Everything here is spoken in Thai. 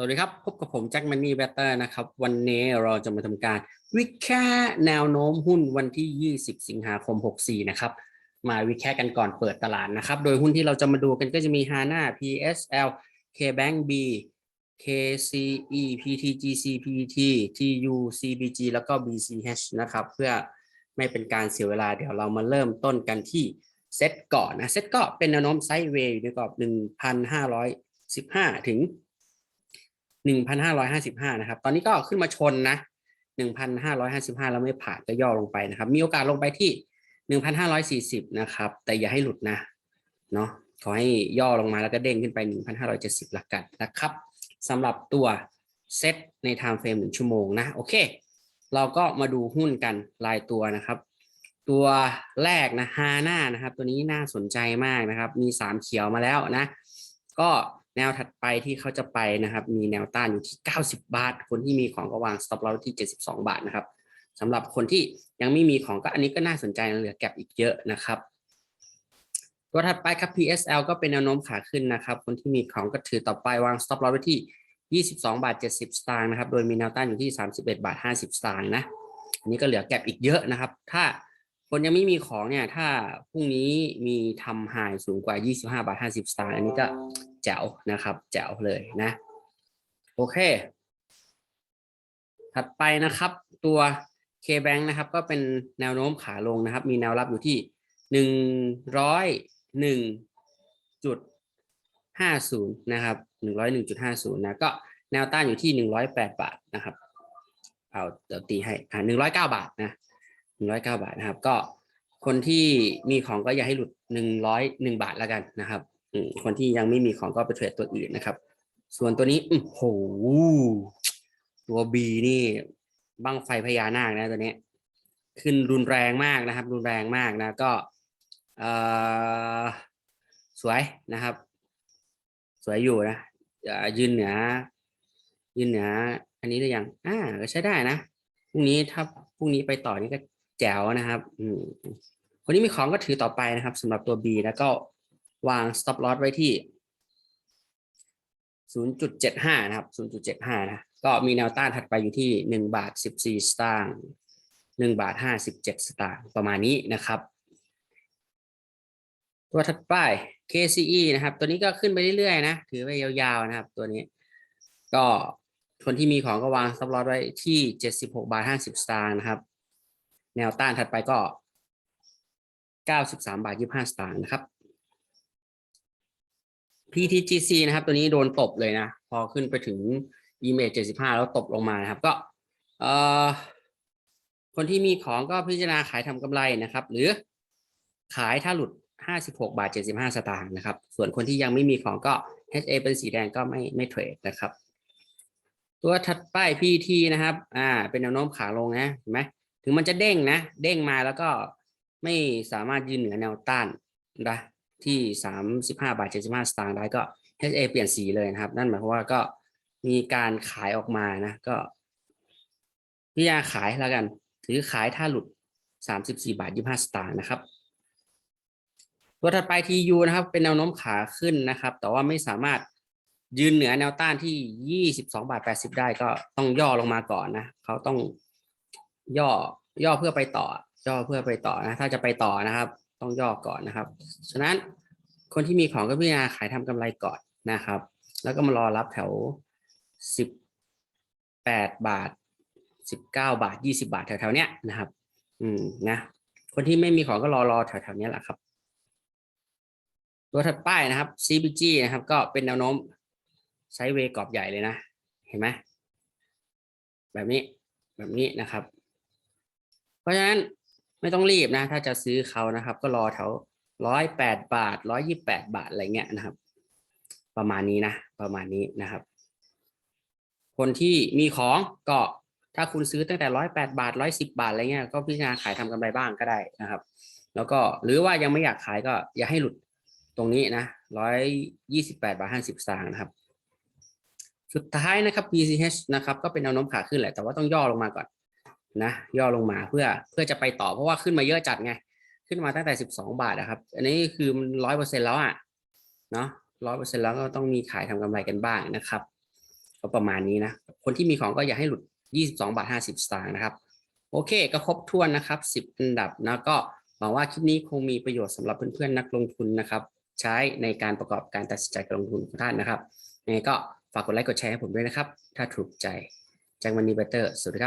สวัสดีครับ พบกับผมแจ็คมันนี่แบตเตอร์นะครับ วันนี้เราจะมาทำการวิเคราะห์แนวโน้มหุ้นวันที่ 20 สิงหาคม 64 นะครับ มาวิเคราะห์กันก่อนเปิดตลาดนะครับ โดยหุ้นที่เราจะมาดูกันก็จะมี HANA PSL KBank B KCE PTGC PT TU CBG แล้วก็ BCH นะครับ เพื่อไม่เป็นการเสียเวลาเดี๋ยวเรามาเริ่มต้นกันที่เซตก่อนนะ เซตก็เป็นแนวโน้มไซด์เวย์อยู่ในกรอบ 1,515 ถึง 1,555 นะครับ ตอนนี้ก็ขึ้นมาชนนะ 1,555 แล้วไม่ผ่านก็ย่อลงไปนะครับ มีโอกาสลงไปที่ 1,540 นะครับ แต่อย่าให้หลุดนะ เนาะขอให้ย่อลงมาแล้วก็เด้งขึ้นไป 1,570ละกันนะครับสำหรับตัวเซตใน time frame 1ชั่วโมงนะ โอเค เราก็มาดูหุ้นกันรายตัวนะครับ ตัวแรกนะฮาน่านะครับ ตัวนี้น่าสนใจมากนะครับ มี 3 เขียวมาแล้วนะ ก็ แนวถัดไปที่เขาจะไปนะครับ มีแนวต้านอยู่ที่ 90 บาท คนที่มีของก็วาง stop loss ที่ 72 บาทนะครับสำหรับคนที่ยังไม่มีของก็อันนี้ก็น่าสนใจนะเหลือแก็บอีกเยอะนะครับ ตัวถัดไปครับ PSL ก็เป็นแนวโน้มขาขึ้นนะครับ คนที่มีของก็ถือต่อไปวาง stop loss ไว้ที่ 22 บาท 70 สตางค์นะครับ โดยมีแนวต้านอยู่ที่ 31 บาท 50 สตางค์นะ อันนี้ก็เหลือแก็บอีกเยอะนะครับ ถ้าคนยังไม่มีของเนี่ย ถ้าพรุ่งนี้มีทำไฮสูงกว่า 25 บาท 50 สตางค์ อันนี้ก็ จ๋วนะครับแจ๋วเลยนะ โอเค ถัดไปนะครับ ตัว K-Bank นะครับ ก็เป็นแนวโน้มขาลงนะครับ มีแนวรับอยู่ที่หนึ่งร้อยหนึ่งจุดห้าศูนย์นะครับหนึ่งร้อยหนึ่งจุดห้าศูนย์นะก็แนวต้านอยู่ที่หนึ่งร้อยแปดบาทนะครับ เอาเดี๋ยวตีให้อ่าหนึ่งร้อยเก้าบาทนะหนึ่งร้อยเก้าบาทนะครับ ก็คนที่มีของก็อย่าให้หลุดหนึ่งร้อยหนึ่งบาทแล้วกันนะครับ คนที่ยังไม่มีของก็ไปเทรดตัวอื่นนะครับ ส่วนตัวนี้โอ้โหตัว B นี่บังไฟพญานาคนะตัวนี้ ขึ้นรุนแรงมากนะครับ รุนแรงมากนะก็เออสวยนะครับ สวยอยู่นะยืนเหนือ ยืนเหนือ อันนี้ได้ยังอ่าก็ใช้ได้นะพรุ่งนี้ถ้าพรุ่งนี้ไปต่อนี่ก็แจ๋วนะครับ อืมคนที่มีของก็ถือต่อไปนะครับสำหรับตัว B แล้วก็ วาง stop loss ไว้ที่ 0.75 นะครับ 0.75 นะ ก็มีแนวต้านถัดไปอยู่ที่ 1 บาท 14 สตางค์1บาท 57 สตางค์ประมาณนี้นะครับ ตัวถัดไป KCE นะครับ ตัวนี้ก็ขึ้นไปเรื่อยๆนะ ถือไปยาวๆนะครับ ตัวนี้ ก็คนที่มีของก็วาง stop loss ไว้ที่ 76 บาท 50 สตางค์นะครับ แนวต้านถัดไปก็ 93 บาท 25 สตางค์นะครับ PTGC นะครับ ตัวนี้โดนตบเลยนะ พอขึ้นไปถึง image 75 แล้วตบลงมานะครับ ก็เอ่อคนที่มีของก็พิจารณาขายทำกำไรนะครับ หรือขายถ้าหลุด 56 บาท 75 สตางค์นะครับ ส่วนคนที่ยังไม่มีของก็ HA เป็นสีแดงก็ไม่ไม่เทรดนะครับ ตัวถัดไป PT นะครับ อ่า เป็นแนวโน้มขาลงนะเห็นไหมถึงมันจะเด้งนะ เด้งมาแล้วก็ไม่สามารถยืนเหนือแนวต้านนะ ที่สามสิบห้าบาทเจ็ดสิบห้าสตางค์ได้ก็ HA เปลี่ยนสีเลยนะครับ นั่นหมายความว่าก็มีการขายออกมานะ ก็พิจารณาขายแล้วกัน ถือขายถ้าหลุดสามสิบสี่บาทยี่ห้าสตางค์นะครับ ตัวถัดไป TU นะครับ เป็นแนวโน้มขาขึ้นนะครับ แต่ว่าไม่สามารถยืนเหนือแนวต้านที่ยี่สิบสองบาทแปดสิบได้ก็ต้องย่อลงมาก่อนนะ เขาต้องย่อย่อเพื่อไปต่อย่อเพื่อไปต่อนะ ถ้าจะไปต่อนะครับ ต้องย่อก่อนนะครับ ฉะนั้นคนที่มีของก็พิจารณาขายทำกำไรก่อนนะครับ แล้วก็มารอรับแถวสิบแปดบาทสิบเก้าบาทยี่สิบาทแถวๆเนี้ยนะครับ อืมนะ คนที่ไม่มีของก็รอรอแถวๆเนี้ยแหละครับ ตัวถัดไปนะครับ CBG นะครับ ก็เป็นแนวโน้มไซด์เวย์กรอบใหญ่เลยนะ เห็นไหมแบบนี้แบบนี้นะครับ เพราะฉะนั้น ไม่ต้องรีบนะ ถ้าจะซื้อเขานะครับ ก็รอแถวร้อยแปดบาทร้อยยี่แปดบาทอะไรเงี้ยนะครับ ประมาณนี้นะ ประมาณนี้นะครับ คนที่มีของก็ถ้าคุณซื้อตั้งแต่ร้อยแปดบาทร้อยสิบาทอะไรเงี้ยก็พิจารณาขายทำกำไรบ้างก็ได้นะครับ แล้วก็หรือว่ายังไม่อยากขายก็อย่าให้หลุดตรงนี้นะร้อยยี่สิบแปดบาทห้าสิบสตางค์นะครับ สุดท้ายนะครับ BCH นะครับ ก็เป็นแนวโน้มขาขึ้นแหละแต่ว่าต้องย่อลงมาก่อน นะย่อลงมาเพื่อเพื่อจะไปต่อเพราะว่าขึ้นมาเยอะจัดไง ขึ้นมาตั้งแต่สิบสองบาทนะครับ อันนี้คือมันร้อยเปอร์เซ็นแล้วอะเนาะร้อยเปอร์เซ็นแล้วก็ต้องมีขายทำกำไรกันบ้างนะครับ ก็ประมาณนี้นะ คนที่มีของก็อย่าให้หลุด22บาท50สตางค์นะครับ โอเคก็ครบถ้วนนะครับ10อันดับนะก็หวังว่าคลิปนี้คงมีประโยชน์สำหรับเพื่อนๆนักลงทุนนะครับ ใช้ในการประกอบการตัดสินใจการลงทุนของท่านนะครับยังไงก็ฝากกดไลค์กดแชร์ให้ผมด้วยนะครับ ถ้าถูกใจแจ้งวันนี้เบเตอร์สวัสดีครับ